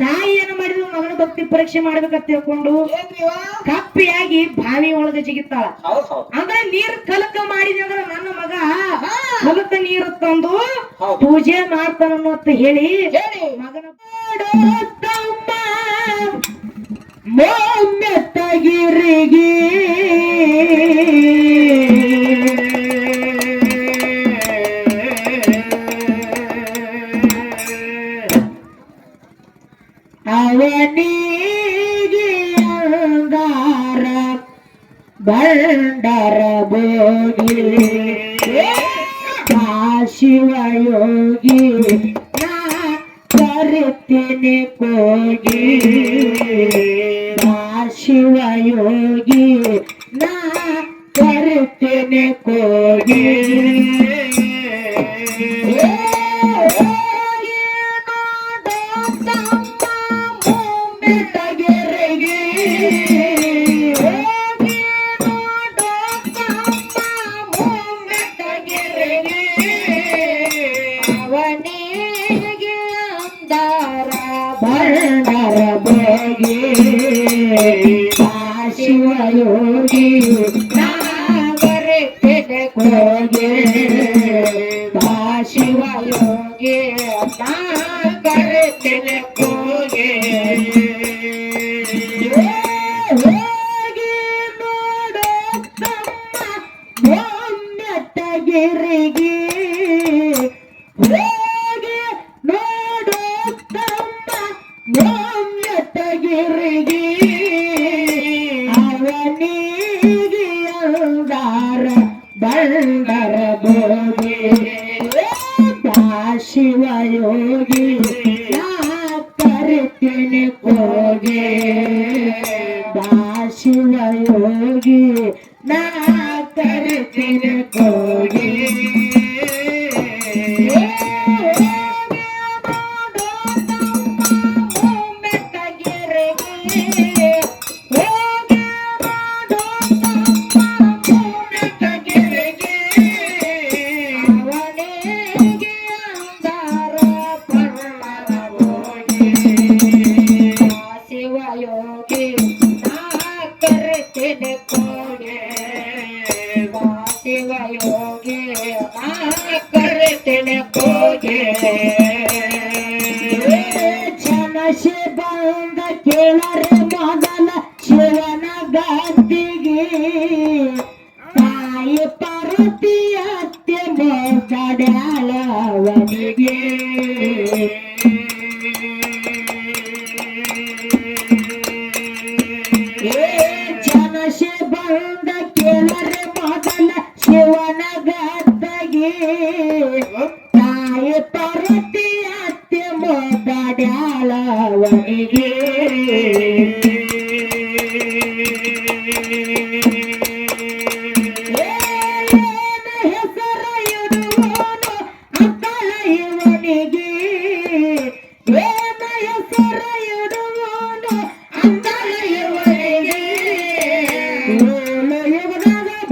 ತಾಯಿ ಏನು ಮಾಡಿದ್ರು ಮಗನ ಭಕ್ತಿ ಪರೀಕ್ಷೆ ಮಾಡ್ಬೇಕಂತ ತಿಳ್ಕೊಂಡು ಕಪ್ಪಿಯಾಗಿ ಬಾವಿ ಒಳಗೆ ಜಿಗಿತಾಳ. ಅಂದ್ರೆ ನೀರ್ ಕಲಕ ಮಾಡಿದೆ ಅಂದ್ರೆ ನನ್ನ ಮಗ ಕಲಕ ನೀರು ತಂದು. ಪೂಜೆ ಮಾಡ್ತಾನ ಅಂತ ಹೇಳಿ ಹೇಳಿ. ಮಗನ ಮೊಮ್ಮೆ ತಗಿರಿಗೆ ಅವನಿಗೆ ಅಂಗಾರ ಬಂಡರ ಬೋಗಿ ಶಿವಯೋಗಿ ನಾ ಕರಿತೀನಿ ಕೋಗಿ ಶಿವಯೋಗಿ ನಾ ಕರುತ್ತೇನೆ ಕೋಗಿ ಶಿವಯೋಗಿ ನಾ ಕರೆತಿನ ಕೋಗಿ. Thank ಹೋಗಿ. ಶಿವಯೋಗಿ ನಾ ಕರಿತೀನಿ ಕೋಗೆ ಶಿವಯೋಗಿ ನಾ ಕರಿತೀನಿ ಕೋಗೆ ಜನಶೆ ಬಂದ ಕೇಳರೆ ಮೊದಲ ಶಿವನ ಗದ್ದಿಗೆ ತಾಯಿ ಪಾರ್ವತಿ ಅತ್ತೆ ಮಾತಾಡ್ಯಾಳವನಿಗೆ behind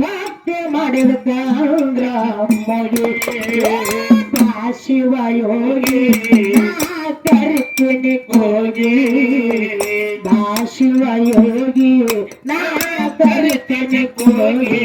ಭಕ್ತಿ ಮಾಡಿದ ಕಾಂದ್ರ ಯೋಗಿ ಕರಿತೀನಿ ಹೋಗಿ ಬಾ ಶಿವಯೋಗಿ ನಾ ಕರಿತೀನಿ ಹೋಗಿ.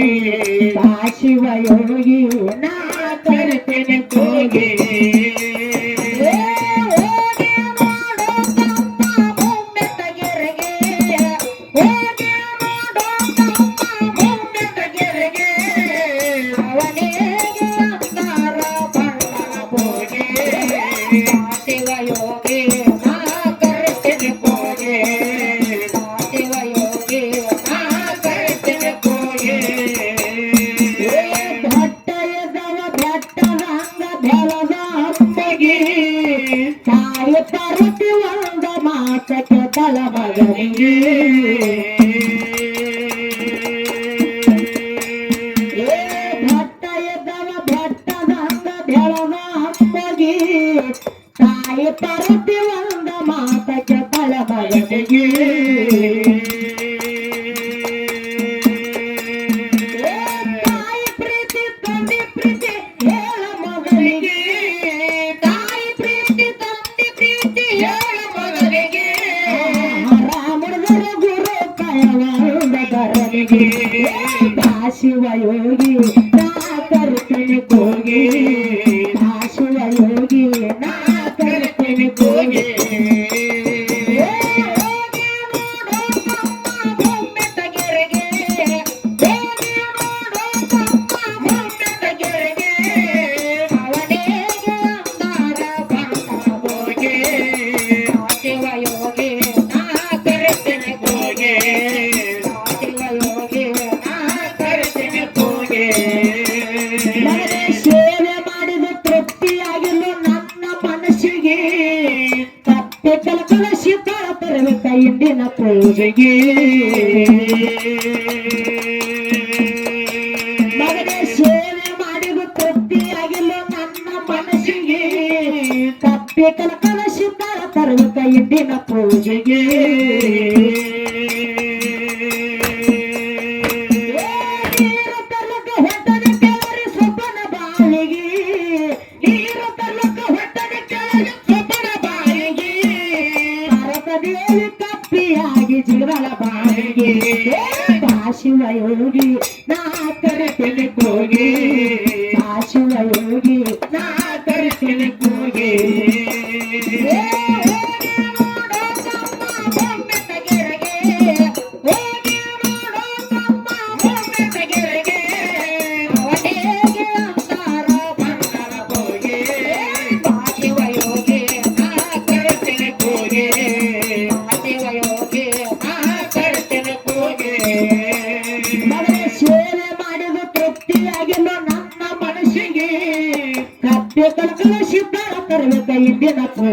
ಶಿವಯೋಗಿ ನಾ ಕರ್ತೇನೆ ತೋಗೆ Thank you. பரப்பி வந்த ಚಲಚಲ ಶೀತಳ ತರಬೇಕ ಇಂದಿನ ಪೂಜೆಗೆ. ಮಗನೇ, ಸೇವೆ ಮಾಡಿದ ತೃಪ್ತಿಯಾಗಿಲ್ಲ ನನ್ನ ಮನಸ್ಸಿಗೆ. ಕಪ್ಪೆ ಕಲಕಲ ಶೀತಳ ತರಬೇಕ ಇಂದಿನ ಪೂಜೆಗೆ. ದೇವಿ ಕಪ್ಪಿಯಾಗಿ ಜೀವನ ಬಾಯಿಗೆ ಕಾಶಿವ ಯೋಗಿ ನಾಕರ ತಿಳುಕೋಗಿ ಕಾಶಿವ ಯೋಗಿ ನಾಕರ ತಿಳುಕೋಗಿ విద్య తప్పు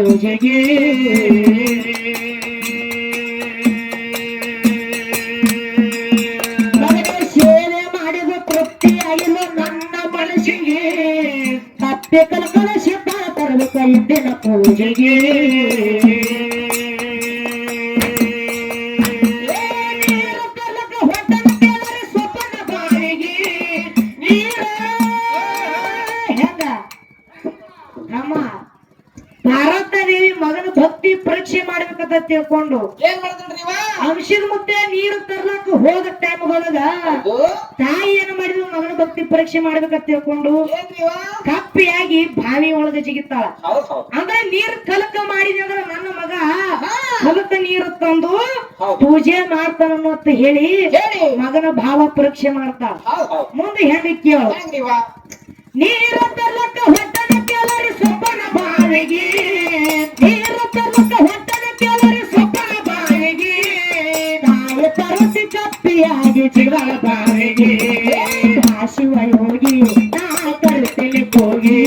ತಿಳ್ಕೊಂಡು ಅಂಶದ ಮುತ್ತೆ ನೀರು ತರ್ಲಕ್ ಹೋದ ಟೈಮ್ ಒಳಗ ತಾಯಿ ಏನ್ ಮಾಡಿದ್ರು ಮಗನ ಭಕ್ತಿ ಪರೀಕ್ಷೆ ಮಾಡ್ಬೇಕಂತ ತಿಳ್ಕೊಂಡು ಕಪ್ಪಿಯಾಗಿ ಬಾವಿ ಒಳಗ ಜಿಗಿತಾಳ. ಅಂದ್ರೆ ನೀರು ಕಲಕ ಮಾಡಿದ್ರೆ ನನ್ನ ಮಗ ಕಲಕ ನೀರು ತಂದು ಪೂಜೆ ಮಾಡ್ತಾನ ಅಂತ ಹೇಳಿ ಮಗನ ಭಾವ ಪರೀಕ್ಷೆ ಮಾಡ್ತಾಳ. ಮುಂದೆ ಹೆಣ್ಣು ಕೇಳ. ನೀರು ತರ್ಲಕ್ಕ ಹೊಟ್ಟದ ಸೊಪ್ಪನ ಬಾವಿಗೆ ನೀರು ತರ್ಲಕ್ಕ ಹೊಟ್ಟದ ಸೊಪ್ಪನ ಬಾವಿಗೆ ನಾವು ತರುತ್ತಿ ಕಪ್ಪಿಯಾಗಿ ಚಿಗಳ ಬಾವಿಗೆ ಕಾಶುವ ಹೋಗಿ ನಾ ತರುತ್ತಲಿ ಹೋಗಿ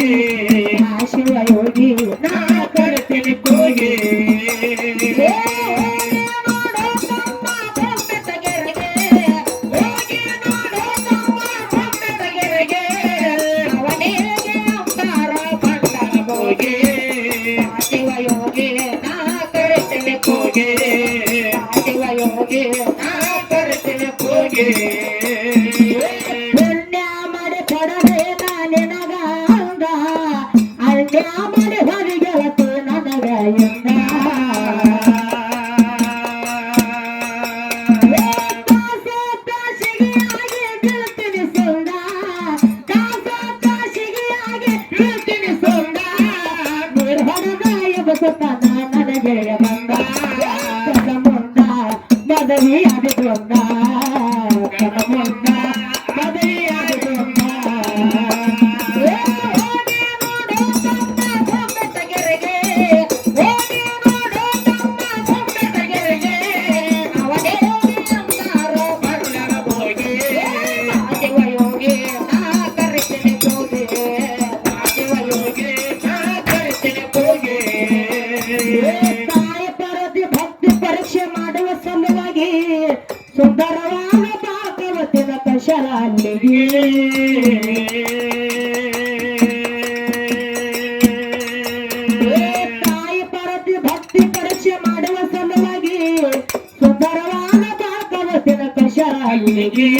تشلقي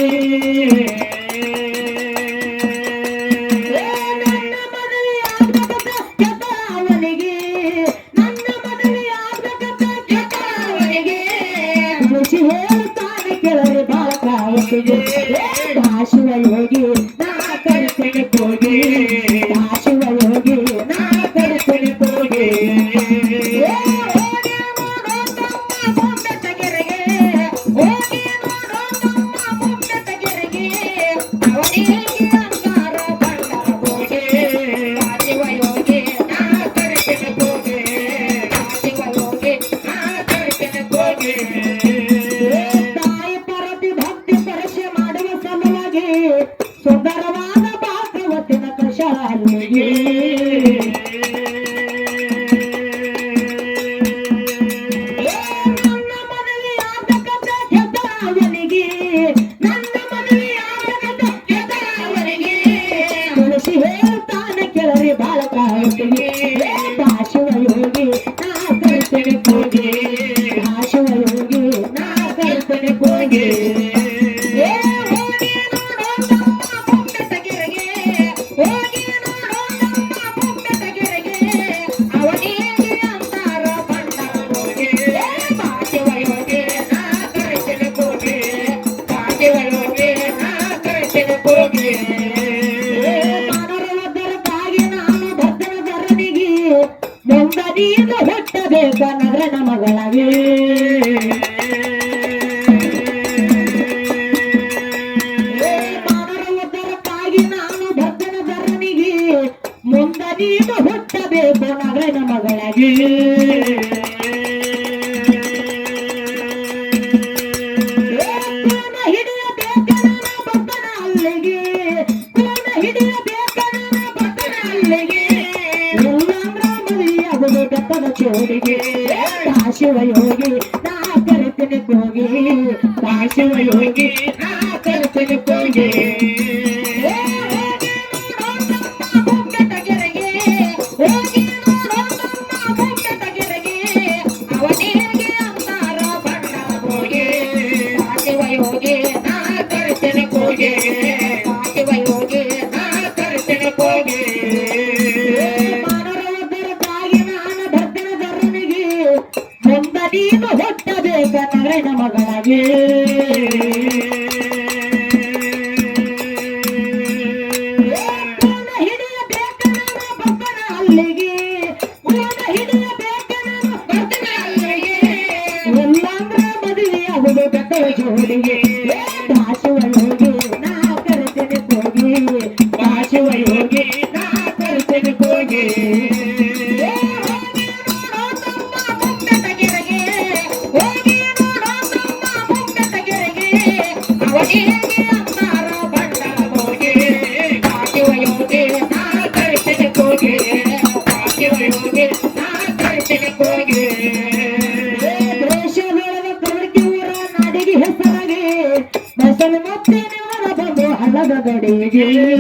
ನಗರನ ಮಗಳವೇ 我的天大学完给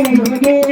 again, again.